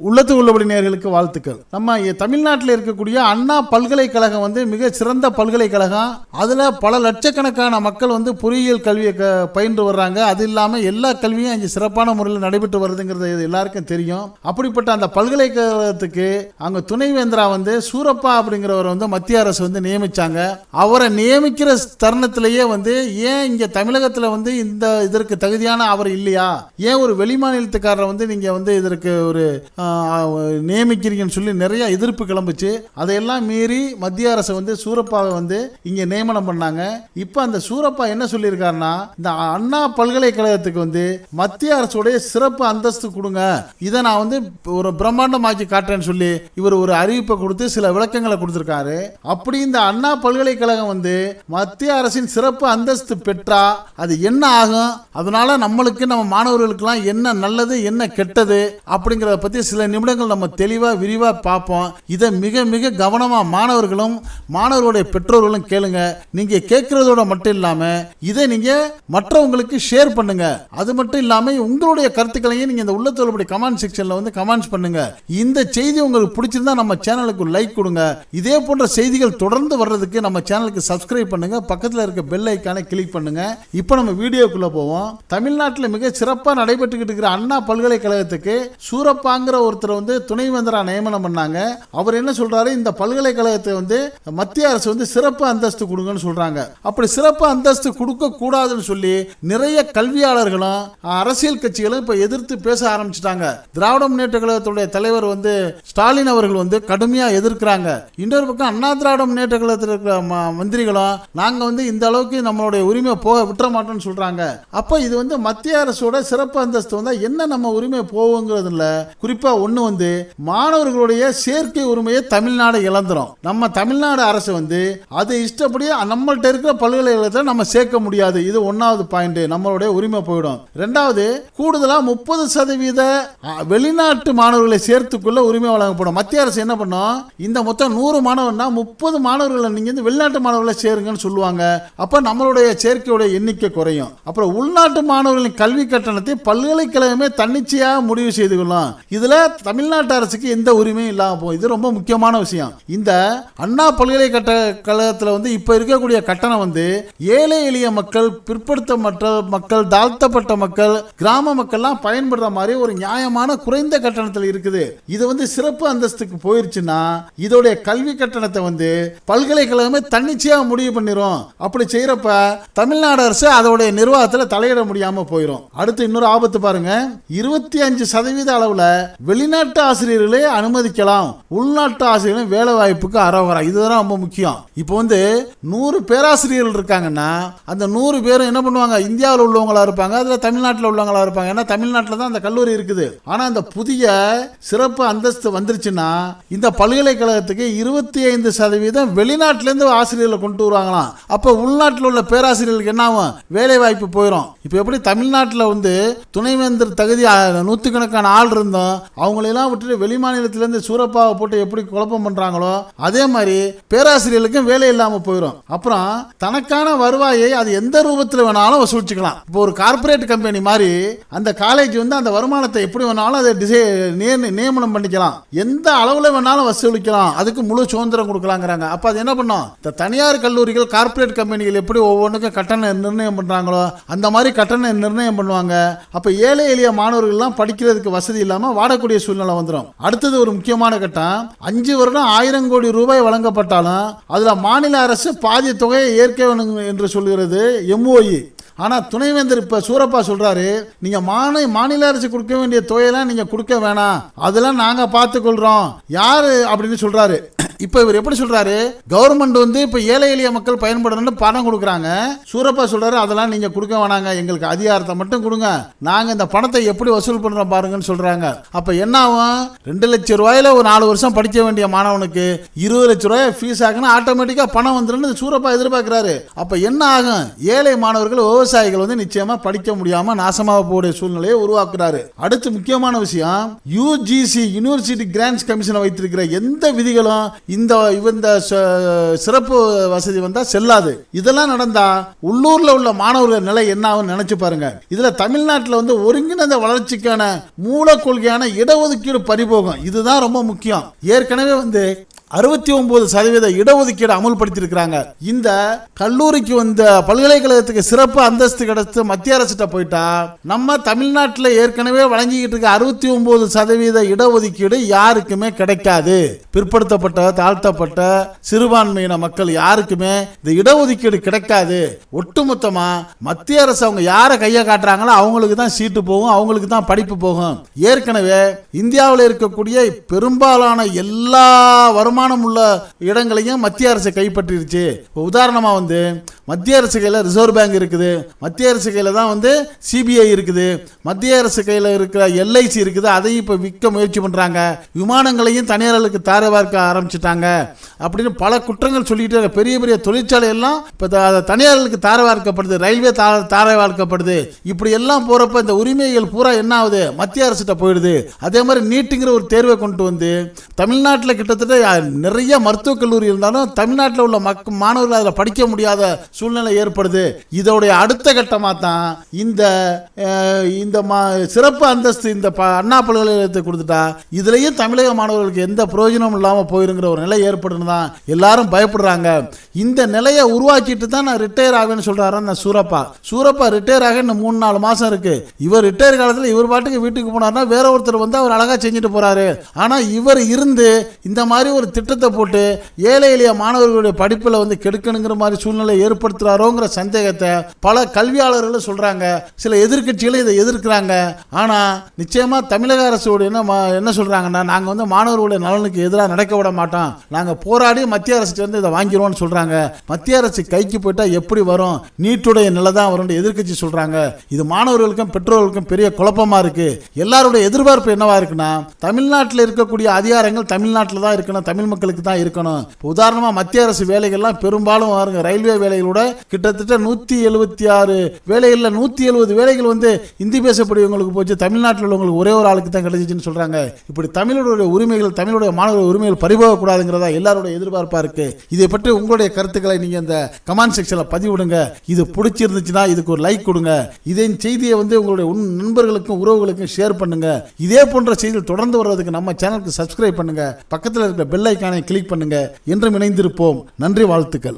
உள்ளத்து உள்ளபடி நேர்களுக்கு வாழ்த்துக்கள். நம்ம தமிழ்நாட்டில் இருக்கக்கூடிய அண்ணா பல்கலைக்கழகம் வந்து மிக சிறந்த பல்கலைக்கழகம். அதில் பல லட்சக்கணக்கான மக்கள் வந்து பொறியியல் கல்வியை க பயின்று வர்றாங்க. அது இல்லாமல் எல்லா கல்வியும் இங்கே சிறப்பான முறையில் நடைபெற்று வருதுங்கிறது இது எல்லாருக்கும் தெரியும். அப்படிப்பட்ட அந்த பல்கலைக்கழகத்துக்கு அங்கே துணைவேந்தரா வந்து சூரப்பா அப்படிங்கிறவர் வந்து மத்திய அரசு வந்து நியமிச்சாங்க. அவரை நியமிக்கிற தருணத்திலேயே வந்து ஏன் இங்கே தமிழகத்தில் வந்து இந்த இதற்கு தகுதியான அவர் இல்லையா? ஏன் ஒரு வெளிமாநிலத்துக்காரரை வந்து நீங்கள் வந்து இதற்கு ஒரு நியமிக்கிறீங்கன்னு சொல்லி நிறைய எதிர்ப்பு கிளம்புச்சு. அதையெல்லாம் மீறி மத்திய அரசு வந்து சூரப்பாவை வந்து இங்கே நியமனம் பண்ணாங்க. இப்போ அந்த சூரப்பா என்ன சொல்லியிருக்காருன்னா இந்த அண்ணா பல்கலைக்கழகத்துக்கு வந்து மத்திய அரசுடைய சிறப்பு அந்தஸ்து கொடுங்க. இதை நான் வந்து ஒரு பிரம்மாண்டமாக்கி காட்டுறேன்னு சொல்லி இவர் ஒரு அறிவிப்பை கொடுத்து சில விளக்கங்களை கொடுத்துருக்காரு. அப்படி இந்த அண்ணா பல்கலைக்கழகம் வந்து மத்திய அரசின் சிறப்பு அந்தஸ்து பெற்றா அது என்ன ஆகும்? அதனால நம்மளுக்கு நம்ம மாணவர்களுக்கெல்லாம் என்ன நல்லது என்ன கெட்டது அப்படிங்கிறத பத்தி சில நிமிடங்கள் நம்ம தெளிவா விரிவா பார்ப்போம். இதை மிக மிக கவனமா மாணவர்களும் மாணவர்களுடைய பெற்றோர்களும் கேளுங்க. நீங்க கேட்குறதோட மட்டும் இல்லாம இதை நீங்கள் மற்றவங்களுக்கு ஷேர் பண்ணுங்க. அது மட்டும் இல்லாமல் உங்களுடைய கருத்துக்களையும் நீங்கள் இந்த உள்ளத்தோடைய கமெண்ட் செக்ஷனில் வந்து கமெண்ட்ஸ் பண்ணுங்க. இந்த செய்தி உங்களுக்கு பிடிச்சிருந்தா நம்ம சேனலுக்கு லைக் கொடுங்க. இதே போன்ற செய்திகள் தொடர்ந்து வர்றதுக்கு நம்ம சேனலுக்கு சப்ஸ்கிரைப் பண்ணுங்க. பக்கத்துல இருக்க பெல் ஐக்கானை கிளிக் பண்ணுங்க. இப்போ நம்ம வீடியோக்குள்ள போவோம். தமிழ்நாட்டில் மிக சிறப்பாக நடைபெற்றுக்கிட்டு இருக்கிற அண்ணா பல்கலைக்கழகத்துக்கு சூரப்பாங்கிற ஒருத்தர் வந்து துணைவேந்தராக நியமனம் பண்ணாங்க. அவர் என்ன சொல்றாரு? இந்த பல்கலைக்கழகத்தை வந்து மத்திய அரசு வந்து சிறப்பு அந்தஸ்து கொடுங்கன்னு சொல்றாங்க. அப்படி சிறப்பு அந்தஸ்து கொடுக்க கூடாதுன்னு சொல்லி நிறைய கல்வியாளர்களும் அரசியல் கட்சிகளும் இப்ப எதிர்த்து பேச ஆரம்பிச்சிட்டாங்க. திராவிட முன்னேற்ற கழகத்துடைய தலைவர் வந்து ஸ்டாலின் அவர்கள் வந்து கடுமையா எதிர்க்கிறாங்க. இன்னொரு பக்கம் அண்ணா திராவிட முன்னேற்ற கழகத்தில் இருக்கிற ம- மந்திரிகளும் நாங்க வந்து இந்த அளவுக்கு நம்மளுடைய உரிமை போக விட்டுற மாட்டோம்னு சொல்றாங்க. அப்ப இது வந்து மத்திய அரசோட சிறப்பு அந்தஸ்து வந்தா என்ன நம்ம உரிமை போகுங்கிறதுல குறிப்பா ஒன்று வந்து மாணவர்களுடைய சேர்க்கை உரிமையை தமிழ்நாடு இழந்துரும். நம்ம தமிழ்நாடு அரசு வந்து அது இஷ்டப்படியே நம்மள்ட்ட இருக்கிற பல்கலைக்கழகத்தில் நம்ம சேர்க்க முடியாது. இது ஒன்றாவது பாயிண்ட் நம்மளுடைய உரிமை போயிடும். ரெண்டாவது கூடுதலாக முப்பது சதவீத வெளிநாட்டு மாணவர்களை சேர்த்துக்குள்ள உரிமை வழங்கப்படும். மத்திய அரசு என்ன பண்ணும்? இந்த மொத்தம் நூறு மாணவர்னா முப்பது மாணவர்களை நீங்கள் வந்து வெளிநாட்டு மாணவர்களை சேருங்கன்னு சொல்லுவாங்க. அப்போ நம்மளுடைய சேர்க்கையுடைய எண்ணிக்கை குறையும். அப்புறம் உள்நாட்டு மாணவர்களின் கல்வி கட்டணத்தை பல்கலைக்கழகமே தன்னிச்சையாக முடிவு செய்து கொள்ளும் இதில் தமிழ்நாட்டு அரசுக்கு எந்த உரிமையும் இல்லாமல் போகும். இது ரொம்ப முக்கியமான விஷயம். இந்த அண்ணா பல்கலைக்கழகத்தில் வந்து இப்போ இருக்கக்கூடிய கட்டணம் வந்து ஏழை எளிய மக்கள் பிற்படுத்தப்பட்ட மக்கள் தாழ்த்தப்பட்ட மக்கள் கிராம மக்கள்லாம் பயன்படுற மாதிரி ஒரு நியாயமான குறைந்த கட்டணத்தில் இருக்குது. இது வந்து சிறப்பு அந்தஸ்துக்கு போயிருச்சுன்னா இதோடைய கல்வி கட்டணத்தை வந்து பல்கலைக்கழகமே தன்னிச்சையாக முடிவு பண்ணிடும் அப்படி செய்யறப்ப தமிழ்நாடு அரசு அதோடைய நிர்வாகத்தில் தலையிட முடியாமல் போயிடும் அடுத்து இன்னொரு ஆபத்து பாருங்க. இருபத்தி அஞ்சு சதவீத அளவில் வெளிநாட்டு ஆசிரியர்களே அனுமதிக்கலாம். உள்நாட்டு ஆசிரியர்களும் வேலை வாய்ப்புக்கு அறவரா இதுதான் ரொம்ப முக்கியம். இப்போ வந்து நூறு பேராசிரியர்கள் இருக்காங்கன்னா அந்த நூறு பேரும் என்ன பண்ணுவாங்க? இந்தியாவில் உள்ளவங்களா இருப்பாங்க அதுல தமிழ்நாட்டில் உள்ளவங்களா இருப்பாங்க. ஏன்னா தமிழ்நாட்டில் தான் அந்த கல்லூரி இருக்குது. ஆனா அந்த புதிய சிறப்பு அந்தஸ்து வந்துருச்சுன்னா இந்த பல்கலைக்கழகத்துக்கு இருபத்தி ஐந்து சதவீதம் வெளிநாட்டிலேருந்து ஆசிரியர்களை கொண்டு வருவாங்களாம். அப்போ உள்நாட்டில் உள்ள பேராசிரியர்களுக்கு என்ன ஆகும்? வேலை வாய்ப்பு போயிடும் இப்போ எப்படி தமிழ்நாட்டில் வந்து துணைவேந்தர் தகுதி நூற்றுக்கணக்கான ஆள் இருந்தோம் அவங்களெல்லாம் விட்டுட்டு வெளி மாநிலத்திலேருந்து சூரப்பாவை போட்டு எப்படி குழப்பம் பண்ணுறாங்களோ அதே மாதிரி பேராசிரியர்களுக்கும் வேலை இல்லாமல் போயிடும் அப்புறம் தனக்கான வருவாயை அது எந்த ரூபத்தில் வேணாலும் வசூலிச்சுக்கலாம். இப்போ ஒரு கார்ப்பரேட் கம்பெனி மாதிரி அந்த காலேஜ் வந்து அந்த வருமானத்தை எப்படி வேணாலும் அதை டிசை நிய- நியமனம் பண்ணிக்கலாம். எந்த அளவில் வேணாலும் வசூலிக்கலாம். அதுக்கு முழு சுதந்திரம் கொடுக்கலாங்கிறாங்க. அப்போ அது என்ன பண்ணும்? இந்த தனியார் கல்லூரிகள் கார்ப்பரேட் கம்பெனிகள் எப்படி ஒவ்வொன்றுக்கும் கட்டணம் நிர்ணயம் பண்ணுறாங்களோ அந்த மாதிரி கட்டணம் நிர்ணயம் பண்ணுவாங்க. அப்போ ஏழை எளிய மாணவர்கள்லாம் படிக்கிறதுக்கு வசதி இல்லாமல் வாடகை வாடக்கூடிய சூழ்நிலை வந்துடும் அடுத்தது ஒரு முக்கியமான கட்டம். அஞ்சு வருடம் ஆயிரம் கோடி ரூபாய் வழங்கப்பட்டாலும் அதில் மாநில அரசு பாதி தொகையை ஏற்க வேணும் என்று சொல்கிறது எம்ஓஇ ஆனால் துணைவேந்தர் இப்போ சூரப்பா சொல்கிறாரு நீங்கள் மாநில மாநில அரசு கொடுக்க வேண்டிய தொகையெல்லாம் நீங்கள் கொடுக்க வேணாம். அதெல்லாம் நாங்கள் பார்த்துக்கொள்கிறோம் யார்? அப்படின்னு சொல்கிறாரு இப்ப இவர் எப்படி சொல்றாரு? கவர்மெண்ட் வந்து இப்ப ஏழை எளிய மக்கள் பயன்படணும்னு பணம் கொடுக்குறாங்க. சூரப்பா சொல்றாரு அதெல்லாம் நீங்க கொடுக்க வேணாங்க. எங்களுக்கு அதிகாரத்தை மட்டும் கொடுங்க. நாங்க இந்த பணத்தை எப்படி வசூல் பண்றோம் பாருங்கன்னு சொல்றாங்க. அப்ப என்ன ஆகும்? ரெண்டு லட்சம் ரூபாயில ஒரு நாலு வருஷம் படிக்க வேண்டிய மாணவனுக்கு இருபது லட்சம் ரூபாய் ஃபீஸ் ஆகுனா ஆட்டோமேட்டிக்கா பணம் வந்துடும் சூரப்பா எதிர்பார்க்கிறாரு. அப்ப என்ன ஆகும்? ஏழை மாணவர்கள் விவசாயிகள் வந்து நிச்சயமா படிக்க முடியாம நாசமாக போகக்கூடிய சூழ்நிலையை உருவாக்குறாரு. அடுத்து முக்கியமான விஷயம் யூஜிசி யூனிவர்சிட்டி கிராண்ட்ஸ் கமிஷனை வைத்திருக்கிற எந்த விதிகளும் இந்த இந்த ச- சிறப்பு வசதி வந்தா செல்லாது. இதெல்லாம் நடந்தா உள்ளூர்ல உள்ள மாணவர்கள் நிலை என்ன ஆகும்னு நினைச்சு பாருங்க. இதுல தமிழ்நாட்டில் வந்து ஒருங்கிணைந்த வளர்ச்சிக்கான மூல கொள்கையான இடஒதுக்கீடு பறிபோகும். இதுதான் ரொம்ப முக்கியம். ஏற்கனவே வந்து அறுபத்தி ஒன்பது சதவீத இடஒதுக்கீடு அமல்படுத்தியிருக்கிறாங்க. இந்த கல்லூரிக்கு வந்த பல்கலைக்கழகத்துக்கு சிறப்பு அந்தஸ்து கிடைத்து மத்திய அரசிட்ட போயிட்டா நம்ம தமிழ்நாட்டில் ஏற்கனவே வழங்கிக்கிட்டு இருக்க அறுபத்தி ஒன்பது சதவீத இடஒதுக்கீடு யாருக்குமே கிடைக்காது. பிற்படுத்தப்பட்ட தாழ்த்தப்பட்ட சிறுபான்மையின மக்கள் யாருக்குமே இந்த இடஒதுக்கீடு கிடைக்காது. ஒட்டுமொத்தமா மத்திய அரசு அவங்க யாரை கையை காட்டுறாங்களோ அவங்களுக்கு தான் சீட்டு போகும் அவங்களுக்கு தான் படிப்பு போகும். ஏற்கனவே இந்தியாவில் இருக்கக்கூடிய பெரும்பாலான எல்லா வருமான வருமானம் உள்ள இடங்களையும் மத்திய அரசு கைப்பற்றிருச்சு. இப்போ வந்து மத்திய அரசு கையில் ரிசர்வ் பேங்க் இருக்குது. மத்திய அரசு கையில் தான் வந்து சிபிஐ இருக்குது. மத்திய அரசு கையில் இருக்கிற எல்ஐசி இருக்குது. அதையும் இப்போ விற்க முயற்சி பண்ணுறாங்க விமானங்களையும் தனியார்களுக்கு தாரை பார்க்க ஆரம்பிச்சிட்டாங்க. அப்படின்னு பல குற்றங்கள் சொல்லிட்டு பெரிய பெரிய தொழிற்சாலை எல்லாம் இப்போ தனியார்களுக்கு தாரை வார்க்கப்படுது ரயில்வே தா தாரை இப்படி எல்லாம் போகிறப்ப இந்த உரிமைகள் பூரா என்ன ஆகுது? மத்திய அரசுகிட்ட போயிடுது. அதே மாதிரி நீட்டுங்கிற ஒரு தேர்வை கொண்டு வந்து தமிழ்நாட்டில் கிட்டத்தட்ட நிறைய மருத்துவக் கல்லூரி இருந்தாலும் தமிழ்நாட்டில் உள்ள மக் மாணவர்கள் அதில் படிக்க முடியாத சூழ்நிலை ஏற்படுது. இதோடைய அடுத்த கட்டமாக தான் இந்த இந்த மா சிறப்பு அந்தஸ்து இந்த ப அண்ணா பல்கலைக்கழகத்தை கொடுத்துட்டா இதுலேயும் தமிழக மாணவர்களுக்கு எந்த பிரயோஜனமும் இல்லாமல் போயிருங்கிற ஒரு நிலை ஏற்படுன்னு தான் எல்லாரும் பயப்படுறாங்க. இந்த நிலையை உருவாக்கிட்டு தான் நான் ரிட்டையர் ஆவேன்னு சொல்கிறாரு அந்த சூரப்பா. சூரப்பா ரிட்டையர் ஆக இன்னும் மூணு நாலு மாதம் இருக்கு. இவர் ரிட்டையர் காலத்தில் இவர் பாட்டுக்கு வீட்டுக்கு போனார்னா வேற ஒருத்தர் வந்து அவர் அழகாக செஞ்சுட்டு போகிறாரு ஆனால் இவர் இருந்து இந்த மாதிரி ஒரு திட்டத்தை போட்டு ஏழை எளிய மாணவர்களுடைய படிப்பில் வந்து கெடுக்கணுங்கிற மாதிரி சூழ்நிலை ஏற்படுத்துறாரோங்கிற சந்தேகத்தை பல கல்வியாளர்களும் சொல்கிறாங்க சில எதிர்கட்சிகளும் இதை எதிர்க்கிறாங்க. ஆனால் நிச்சயமாக தமிழக அரசோட என்ன என்ன சொல்கிறாங்கன்னா நாங்கள் வந்து மாணவர்களுடைய நலனுக்கு எதிராக நடக்க விட மாட்டோம். நாங்கள் போராடி மத்திய அரசு இதை வாங்கிடுவோம்னு சொல்கிறாங்க மத்திய அரசு கைக்கு போயிட்டால் எப்படி வரும்? நீட்டுடைய நிலை தான் வரும்னு எதிர்க்கட்சி சொல்கிறாங்க இது மாணவர்களுக்கும் பெற்றோர்களுக்கும் பெரிய குழப்பமா இருக்குது எல்லாருடைய எதிர்பார்ப்பு என்னவா இருக்குன்னா தமிழ்நாட்டில் இருக்கக்கூடிய அதிகாரங்கள் தமிழ்நாட்டில் தான் இருக்கணும் தமிழ் மக்களுக்கு தான் இருக்கணும். உதாரணமா மத்திய அரசு வேலைகள்லாம் பெரும்பாலும் பாருங்க ரயில்வே வேலைகளோட கிட்டத்தட்ட நூத்தி எழுபத்தி ஆறு வேலைகளில் நூத்தி எழுபது வேலைகள் வந்து இந்தி பேசக்கூடியவங்களுக்கு போச்சு. தமிழ்நாட்டில் உள்ளவங்களுக்கு ஒரே ஒரு ஆளுக்கு தான் கிடைச்சிச்சுன்னு சொல்றாங்க. இப்படி தமிழருடைய உரிமைகள் தமிழுடைய மாணவர்கள் உரிமைகள் பறிபோகக்கூடாதுங்கிறதா எல்லாருடைய எதிர்பார்ப்பா இருக்கு. இதை பற்றி உங்களுடைய கருத்துக்களை நீங்க இந்த கமெண்ட் செக்ஷன்ல பதிவிடுங்க. இது பிடிச்சிருந்துச்சுன்னா இதுக்கு ஒரு லைக் கொடுங்க. இதன் செய்தியை வந்து உங்களுடைய உன் நண்பர்களுக்கும் உறவுகளுக்கும் ஷேர் பண்ணுங்க. இதே போன்ற செய்திகள் தொடர்ந்து வர்றதுக்கு நம்ம சேனலுக்கு சப்ஸ்கிரைப் பண்ணுங்க. பக்கத்தில் இருக்கிற பெல்லை ஐக்கானை கிளிக் பண்ணுங்க. என்றும் இணைந்திருப்போம். நன்றி வாழ்த்துக்கள்.